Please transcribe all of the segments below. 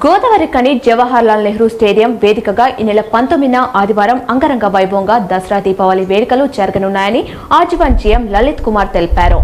గోదావరి కని జవహర్లాల్ నెహ్రూ స్టేడియం వేదికగా ఈ నెల పంతొమ్మిదిన ఆదివారం అంగరంగ వైభవంగా దసరా దీపావళి వేడుకలు జరగనున్నాయని ఆజీవన్ జీఎం లలిత్ కుమార్ తెలిపారు.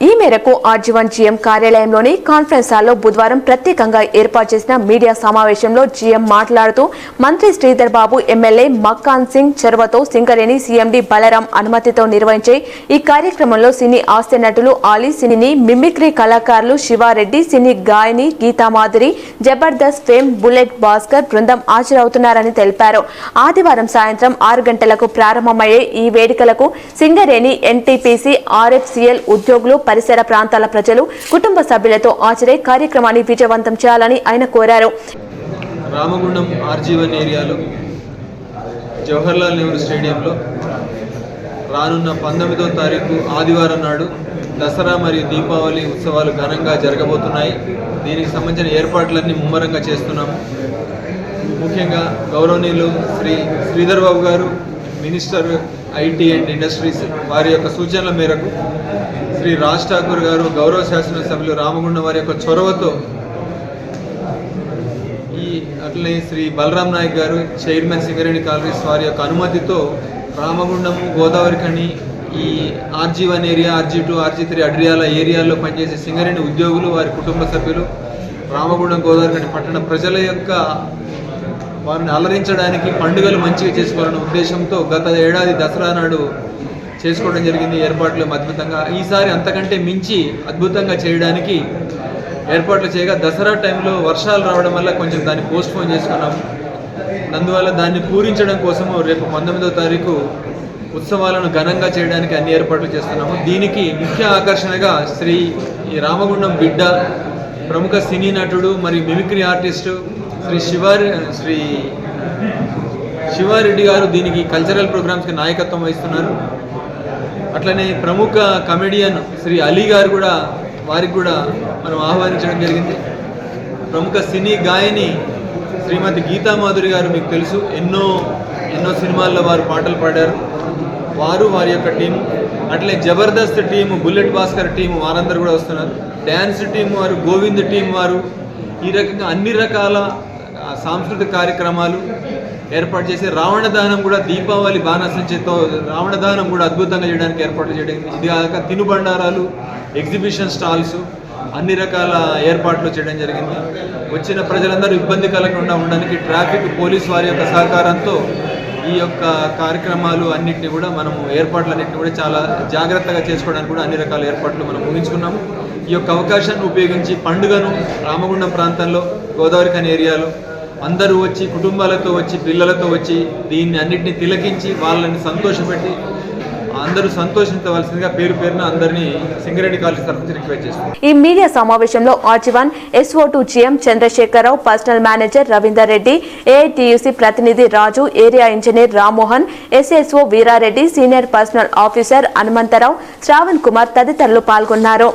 ఈ మేరకు ఆర్జీవన్ జీఎం కార్యాలయంలోని కాన్ఫరెన్స్ హాల్లో బుధవారం ప్రత్యేకంగా ఏర్పాటు చేసిన మీడియా సమావేశంలో జీఎం మాట్లాడుతూ మంత్రి శ్రీధర్ బాబు ఎమ్మెల్యే మక్కాన్ సింగ్ చొరవతో సింగరేణి సీఎండీ బలరాం అనుమతితో నిర్వహించే ఈ కార్యక్రమంలో సినీ ఆస్తి నటులు ఆలీ సినీ మిమిక్రీ కళాకారులు శివారెడ్డి సినీ గాయని గీతామాధురి జబర్దస్త్ ఫేమ్ బుల్లెట్ భాస్కర్ బృందం హాజరవుతున్నారని తెలిపారు. ఆదివారం సాయంత్రం ఆరు గంటలకు ప్రారంభమయ్యే ఈ వేడుకలకు సింగరేణి ఎన్టీపీసీ ఆర్ఎఫ్సిఎల్ ఉద్యోగులు పరిసర ప్రాంతాల ప్రజలు కుటుంబ సభ్యులతో ఆచరే కార్యక్రమాన్ని విజయవంతం చేయాలని ఆయన కోరారు. రామగుండం ఆర్జీవన్ ఏరియాలో జవహర్లాల్ నెహ్రూ స్టేడియంలో రానున్న పంతొమ్మిదో తారీఖు ఆదివారం నాడు దసరా మరియు దీపావళి ఉత్సవాలు ఘనంగా జరగబోతున్నాయి. దీనికి సంబంధించిన ఏర్పాట్లన్నీ ముమ్మరంగా చేస్తున్నాము. ముఖ్యంగా గౌరవనీయులు శ్రీ శ్రీధర్ బాబు గారు మినిస్టర్ ఐటీ అండ్ ఇండస్ట్రీస్ వారి యొక్క సూచనల మేరకు శ్రీ రాజ్ ఠాకూర్ గారు గౌరవ శాసనసభ్యులు రామగుండం వారి యొక్క చొరవతో ఈ అట్లనే శ్రీ బలరాం నాయక్ గారు చైర్మన్ సింగరేణి కాలరీస్ వారి యొక్క అనుమతితో రామగుండము గోదావరి కని ఈ RG one area RG two RG three Adriyala ఏరియాల్లో పనిచేసే సింగరేణి ఉద్యోగులు వారి కుటుంబ సభ్యులు రామగుండం గోదావరి కని పట్టణ ప్రజల యొక్క వారిని అలరించడానికి పండుగలు మంచిగా చేసుకోవాలనే ఉద్దేశంతో గత ఏడాది దసరా నాడు చేసుకోవడం జరిగింది ఏర్పాట్లు అద్భుతంగా. ఈసారి అంతకంటే మించి అద్భుతంగా చేయడానికి ఏర్పాట్లు చేయగా దసరా టైంలో వర్షాలు రావడం వల్ల కొంచెం దాన్ని పోస్ట్పోన్ చేసుకున్నాం. అందువల్ల దాన్ని పూరించడం కోసము రేపు పంతొమ్మిదో తారీఖు ఉత్సవాలను ఘనంగా చేయడానికి అన్ని ఏర్పాట్లు చేస్తున్నాము. దీనికి ముఖ్య ఆకర్షణగా శ్రీ రామగుండం బిడ్డ ప్రముఖ సినీ నటుడు మరియు మిమిక్రీ ఆర్టిస్టు శ్రీ శివారి శ్రీ శివారెడ్డి గారు దీనికి కల్చరల్ ప్రోగ్రామ్స్కి నాయకత్వం వహిస్తున్నారు. అట్లనే ప్రముఖ కమెడియన్ శ్రీ అలీ గారు కూడా వారికి కూడా మనం ఆహ్వానించడం జరిగింది. ప్రముఖ సినీ గాయని శ్రీమతి గీతామాధురి గారు మీకు తెలుసు. ఎన్నో ఎన్నో సినిమాల్లో వారు పాటలు పాడారు. వారు వారి యొక్క టీం అట్లే Jabardasth team bullet Bhaskar team వారందరూ కూడా వస్తున్నారు. డ్యాన్స్ టీం వారు గోవింద్ టీం వారు. ఈ రకంగా అన్ని రకాల సాంస్కృతిక కార్యక్రమాలు ఏర్పాటు చేసి రావణ దహనం కూడా దీపావళి బాణసంచతో రావణ దహనం కూడా అద్భుతంగా చేయడానికి ఏర్పాటు చేయడం ఇది కాక తినుబండారాలు ఎగ్జిబిషన్ స్టాల్స్ అన్ని రకాల ఏర్పాట్లు చేయడం జరిగింది. వచ్చిన ప్రజలందరూ ఇబ్బంది కలగకుండా ఉండడానికి ట్రాఫిక్ పోలీస్ వారి యొక్క సహకారంతో ఈ యొక్క కార్యక్రమాలు అన్నింటినీ కూడా మనము ఏర్పాట్లన్నింటినీ కూడా చాలా జాగ్రత్తగా చేసుకోవడానికి కూడా అన్ని రకాల ఏర్పాట్లు మనం ఊహించుకున్నాము ఈ యొక్క అవకాశాన్ని ఉపయోగించి పండుగను రామగుండం ప్రాంతంలో గోదావరి కాని ఏరియాలో అందరూ వచ్చి కుటుంబాలతో వచ్చి పిల్లలతో వచ్చి దీన్ని అన్నింటినీ తిలకించి వాళ్ళని సంతోషపెట్టి అందరూ సంతోషించవలసిందిగా పేరు పేరున అందరినీ సింగరేణి కాలేజ్ తరఫు రిక్వెస్ట్ చేస్తున్నాం. ఈ మీడియా సమావేశంలో RG one SO to GM Chandrasekhar Rao personal manager Ravinder Reddy AITUC ప్రతినిధి Raju area engineer Rammohan SSO Veera Reddy senior personal officer Hanumantha Rao Shravan Kumar తదితరులు పాల్గొన్నారు.